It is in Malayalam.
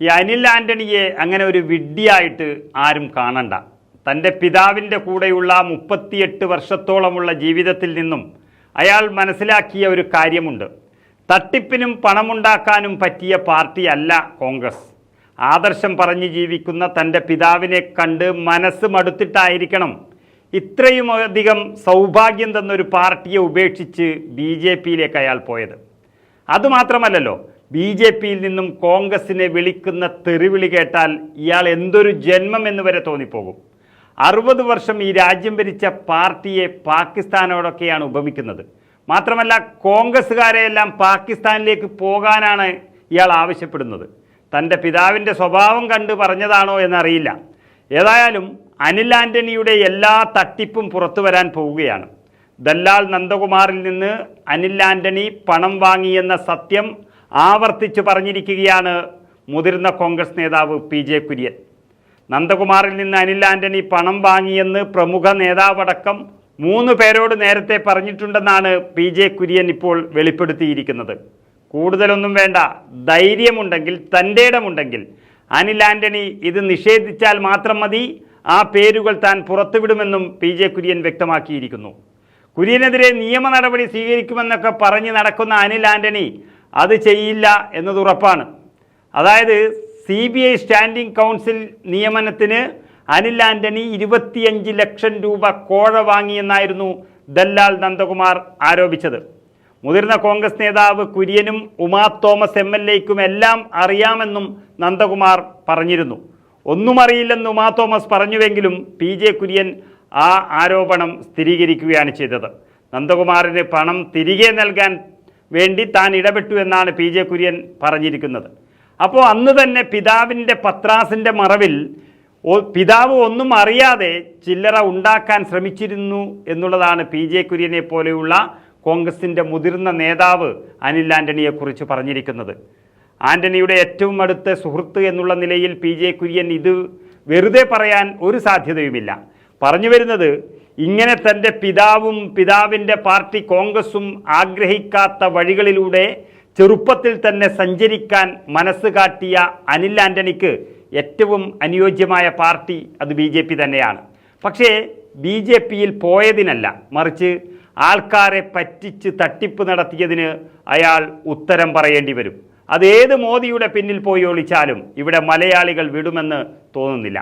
ഈ അനിൽ ആന്റണിയെ അങ്ങനെ ഒരു വിഡ്ഢിയായിട്ട് ആരും കാണണ്ട. തന്റെ പിതാവിന്റെ കൂടെയുള്ള മുപ്പത്തിയെട്ട് വർഷത്തോളമുള്ള ജീവിതത്തിൽ നിന്നും അയാൾ മനസ്സിലാക്കിയ ഒരു കാര്യമുണ്ട്. തട്ടിപ്പിനും പണമുണ്ടാക്കാനും പറ്റിയ പാർട്ടിയല്ല കോൺഗ്രസ്. ആദർശം പറഞ്ഞു ജീവിക്കുന്ന തന്റെ പിതാവിനെ കണ്ട് മനസ്സ് മടുത്തിട്ടായിരിക്കണം ഇത്രയും അധികം സൗഭാഗ്യം തന്നൊരു പാർട്ടിയെ ഉപേക്ഷിച്ച് ബി ജെ പിയിലേക്ക് അയാൾ പോയത്. അതുമാത്രമല്ലല്ലോ ബി ജെ പിയിൽ നിന്നും കോൺഗ്രസിനെ വിളിക്കുന്ന തെറിവിളി കേട്ടാൽ ഇയാൾ എന്തൊരു ജന്മം എന്ന് വരെ തോന്നിപ്പോകും. അറുപത് വർഷം ഈ രാജ്യം ഭരിച്ച പാർട്ടിയെ പാകിസ്ഥാനോടൊക്കെയാണ് ഉപമിക്കുന്നത്. മാത്രമല്ല കോൺഗ്രസ്സുകാരെയെല്ലാം പാകിസ്ഥാനിലേക്ക് പോകാനാണ് ഇയാൾ ആവശ്യപ്പെടുന്നത്. തന്റെ പിതാവിന്റെ സ്വഭാവം കണ്ട് പറഞ്ഞതാണോ എന്നറിയില്ല. ഏതായാലും അനിൽ ആന്റണിയുടെ എല്ലാ തട്ടിപ്പും പുറത്തു വരാൻ പോവുകയാണ്. ദല്ലാൽ നന്ദകുമാറിൽ നിന്ന് അനിൽ ആന്റണി പണം വാങ്ങിയെന്ന സത്യം ആവർത്തിച്ചു പറഞ്ഞിരിക്കുകയാണ് മുതിർന്ന കോൺഗ്രസ് നേതാവ് പി ജെ കുര്യൻ. നന്ദകുമാറിൽ നിന്ന് അനിൽ ആന്റണി പണം വാങ്ങിയെന്ന് പ്രമുഖ നേതാവടക്കം മൂന്ന് പേരോട് നേരത്തെ പറഞ്ഞിട്ടുണ്ടെന്നാണ് പി ജെ കുര്യൻ ഇപ്പോൾ വെളിപ്പെടുത്തിയിരിക്കുന്നത്. കൂടുതലൊന്നും വേണ്ട ധൈര്യമുണ്ടെങ്കിൽ തന്റെ ഇടമുണ്ടെങ്കിൽ അനിൽ ആന്റണി ഇത് നിഷേധിച്ചാൽ മാത്രം മതി ആ പേരുകൾ താൻ പുറത്തുവിടുമെന്നും പി ജെ കുര്യൻ വ്യക്തമാക്കിയിരിക്കുന്നു. കുര്യനെതിരെ നിയമ നടപടി സ്വീകരിക്കുമെന്നൊക്കെ പറഞ്ഞ് നടക്കുന്ന അനിൽ ആന്റണി അത് ചെയ്യില്ല എന്നത് ഉറപ്പാണ്. അതായത് C B I standing council നിയമനത്തിന് അനിൽ ആന്റണി ഇരുപത്തിയഞ്ച് ലക്ഷം രൂപ കോഴ വാങ്ങിയെന്നായിരുന്നു ദല്ലാൽ നന്ദകുമാർ ആരോപിച്ചത്. മുതിർന്ന കോൺഗ്രസ് നേതാവ് കുര്യനും ഉമാ തോമസ് എം എൽ എക്കും എല്ലാം അറിയാമെന്നും നന്ദകുമാർ പറഞ്ഞിരുന്നു. ഒന്നും അറിയില്ലെന്ന് ഉമാ തോമസ് പറഞ്ഞുവെങ്കിലും പി ജെ കുര്യൻ ആ ആരോപണം സ്ഥിരീകരിക്കുകയാണ് ചെയ്തത്. നന്ദകുമാറിന് പണം തിരികെ നൽകാൻ വേണ്ടി താൻ ഇടപെട്ടു എന്നാണ് പി ജെ കുര്യൻ പറഞ്ഞിരിക്കുന്നത്. അപ്പോൾ അന്ന് തന്നെ പിതാവിന്റെ പത്രാസിന്റെ മറവിൽ പിതാവ് ഒന്നും അറിയാതെ ചില്ലറ ഉണ്ടാക്കാൻ ശ്രമിച്ചിരുന്നു എന്നുള്ളതാണ് പി ജെ കുര്യനെ പോലെയുള്ള കോൺഗ്രസിന്റെ മുതിർന്ന നേതാവ് അനിൽ ആന്റണിയെക്കുറിച്ച് പറഞ്ഞിരിക്കുന്നത്. ആന്റണിയുടെ ഏറ്റവും അടുത്ത സുഹൃത്ത് എന്നുള്ള നിലയിൽ പി ജെ കുര്യൻ ഇത് വെറുതെ പറയാൻ ഒരു സാധ്യതയുമില്ല. പറഞ്ഞു വരുന്നത് ഇങ്ങനെ തന്റെ പിതാവും പിതാവിന്റെ പാർട്ടി കോൺഗ്രസും ആഗ്രഹിക്കാത്ത വഴികളിലൂടെ ചെറുപ്പത്തിൽ തന്നെ സഞ്ചരിക്കാൻ മനസ്സ് കാട്ടിയ അനിൽ ആന്റണിക്ക് ഏറ്റവും അനുയോജ്യമായ പാർട്ടി അത് ബി ജെ പി തന്നെയാണ്. പക്ഷേ ബി ജെ പിയിൽ പോയതിനല്ല മറിച്ച് ആൾക്കാരെ പറ്റിച്ച് തട്ടിപ്പ് നടത്തിയതിന് അയാൾ ഉത്തരം പറയേണ്ടി വരും. അതേത് മോദിയുടെ പിന്നിൽ പോയി ഒളിച്ചാലും ഇവിടെ മലയാളികൾ വിടുമെന്ന് തോന്നുന്നില്ല.